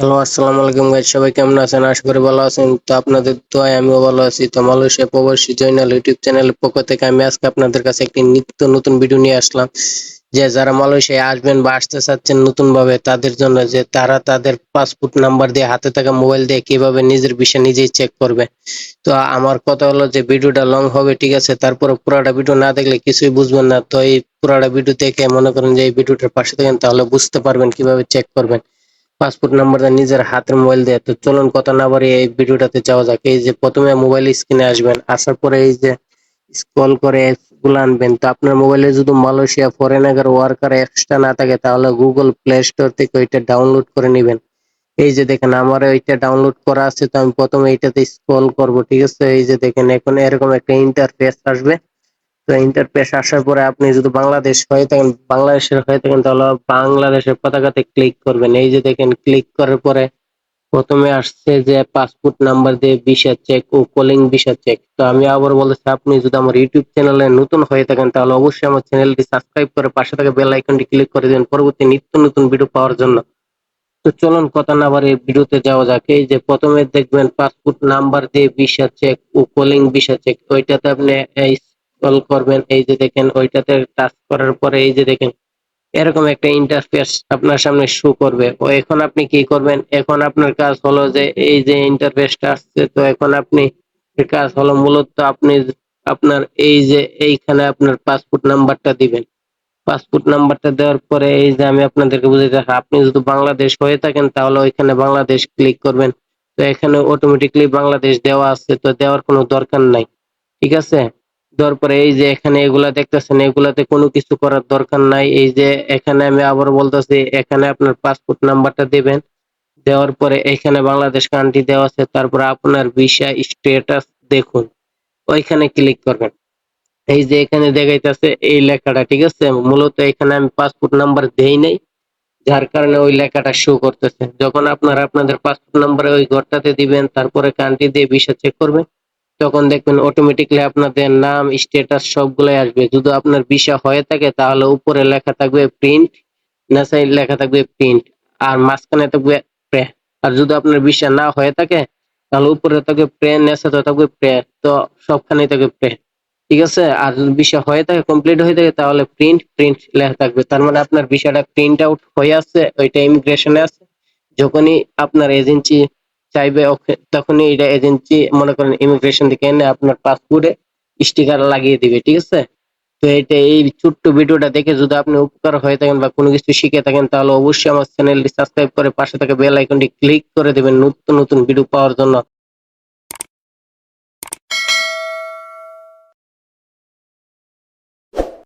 Hello, আসসালামু আলাইকুম guys সবাই কেমন আছেন? আশা করি ভালো আছেন। তো আপনাদের দোয়ায় আমিও ভালো আছি। তো মালয়েশিয়া প্রবাসী জয়নাল ইউটিউব চ্যানেলের পক্ষ থেকে আমি আজকে আপনাদের কাছে একটি নিত্য নতুন ভিডিও নিয়ে আসলাম। যে যারা মালয়েশিয়ায় আসবেন বা আসতে চাচ্ছেন নতুন ভাবে তাদের জন্য যে তারা তাদের পাসপোর্ট নাম্বার দিয়ে হাতে থাকা মোবাইল দিয়ে কীভাবে নিজের বিষয় নিজেই চেক করবে। তো আমার কথা হলো যে ভিডিওটা লং হবে, ঠিক আছে? তারপরে পুরাটা ভিডিও না দেখলে কিছুই বুঝবেন না। তো এই পুরাটা ভিডিও দেখে মনে করেন যে এই ভিডিওটার পাশে থাকেন, তাহলে বুঝতে পারবেন কীভাবে চেক করবেন। পাসপোর্ট নাম্বারটা নিজের হাতের মোবাইল দিয়ে। তো চলুন, কথা না বাড়িয়ে এই ভিডিওটাতে যাওয়া যাক। এই যে প্রথমে মোবাইল স্ক্রিনে আসবেন, আসার পরে এই যে স্ক্রল করে গুলো আনবেন। তো আপনার মোবাইলে যদি মালয়েশিয়া ফরেন ফরেনাগার ওয়ার্কার এক্সট্রা না থাকে, তাহলে গুগল প্লে স্টোর থেকে ওইটা ডাউনলোড করে নেবেন। এই যে দেখেন, আমার ওইটা ডাউনলোড করা আছে, তো আমি প্রথমে এইটাতে স্ক্রল করব, ঠিক আছে? এই যে দেখেন, এখন এরকম একটা ইন্টারফেস আসবে। তো ইন্টারফেস আসার পরে আপনি যদি বাংলাদেশ হয়ে থাকেন, বাংলাদেশের হয়ে থাকেন, তাহলে বাংলাদেশের পতাকাতে ক্লিক করবেন। এই যে দেখেন ক্লিক করার পরে প্রথমে আসছে যে পাসপোর্ট নাম্বার দিয়ে ভিসা চেক ও কলিং ভিসা চেক তো আমি আবার বলতেছি, আপনি যদি আমার ইউটিউব চ্যানেলে নতুন হয়ে থাকেন, তাহলে অবশ্যই আমার চ্যানেলটি সাবস্ক্রাইব করে পাশে থাকা বেল আইকনটি ক্লিক করে দেবেন পরবর্তী নিত্য নতুন ভিডিও পাওয়ার জন্য। তো চলুন কথা না বাড়িয়ে ভিডিওতে যাওয়া যাক। এই যে প্রথমে দেখবেন পাসপোর্ট নাম্বার দিয়ে ভিসা চেক ও কলিং ভিসা চেক ওইটাতে আপনি স্ক্রল করবেন, এই যে দেখেন ওইটাতে টাচ করার পরে এই যে দেখেন, এরকম একটা ইন্টারফেস আপনার সামনে শো করবে। ও এখন আপনি কি করবেন? এখন আপনার কাজ হলো যে এই যে ইন্টারফেসটা আসছে, তো এখন আপনি কাজ হলো মূলত আপনি আপনার এই যে এইখানে আপনার পাসপোর্ট নাম্বারটা দিবেন। পাসপোর্ট নাম্বারটা দেওয়ার পরে এই যে আমি আপনাদেরকে বুঝাই দেখি আপনি যদি বাংলাদেশ হয়ে থাকেন, তাহলে ওইখানে বাংলাদেশ ক্লিক করবেন। তো এখানে অটোমেটিকলি বাংলাদেশ দেওয়া আছে, তো দেওয়ার কোনো দরকার নাই। ঠিক আছে? দেওয়ার এই যে এখানে এগুলা দেখতেছেন, এগুলাতে কোনো কিছু করার দরকার নাই। এই যে এখানে আমি আবার বলতেছি, এখানে আপনার পাসপোর্ট নাম্বারটা দিবেন। দেওয়ার পরে এখানে বাংলাদেশ কান্ট্রি দেওয়া আছে, তারপরে আপনার ভিসা স্ট্যাটাস দেখুন। ওইখানে ক্লিক করবেন। এই যে এখানে দেখাইতেছে এই লেখাটা, ঠিক আছে? মূলত এখানে আমি পাসপোর্ট নাম্বার দেই নাই, যার কারণে ওই লেখাটা শো করতেছে। যখন আপনারা আপনাদের পাসপোর্ট নাম্বারে ওই ঘরটাতে দিবেন, তারপরে কান্ট্রি দিয়ে ভিসা চেক করবেন। তখন দেখবেন অটোমেটিকলি আপনাদের নাম স্ট্যাটাস সবগুলাই আসবে। যদি আপনার ভিসা হয়ে থাকে, তাহলে উপরে লেখা থাকবে প্রিন্ট নিচে লেখা থাকবে প্রিন্ট আর মাঝখানে থাকবে প্রে আর যদি আপনার ভিসা না হয়ে থাকে, তাহলে উপরে থাকবে প্রে নিচে তো থাকবে প্রে তো সবখানেই থাকবে প্রে ঠিক আছে? আর যদি ভিসা হয়ে থাকে কমপ্লিট হয়ে থাকে, তাহলে প্রিন্ট প্রিন্ট লেখা থাকবে। তার মানে আপনার ভিসাটা প্রিন্ট আউট হয়ে আছে, ওইটা ইমিগ্রেশনে আছে। যখনই আপনার এজেন্সি চাইবে, ওকে তখনই এটা এজেন্সি মনে করেন ইমিগ্রেশন থেকে এনে আপনার পাসপোর্টে স্টিকার লাগিয়ে দিবে, ঠিক আছে? তো এটা এই ছোট্ট ভিডিওটা দেখে যদি আপনি উপকার হয়ে থাকেন বা কোনো কিছু শিখে থাকেন, তাহলে অবশ্যই আমার চ্যানেলটি সাবস্ক্রাইব করে পাশে থাকা বেল আইকনটি ক্লিক করে দেবেন নতুন নতুন ভিডিও পাওয়ার জন্য।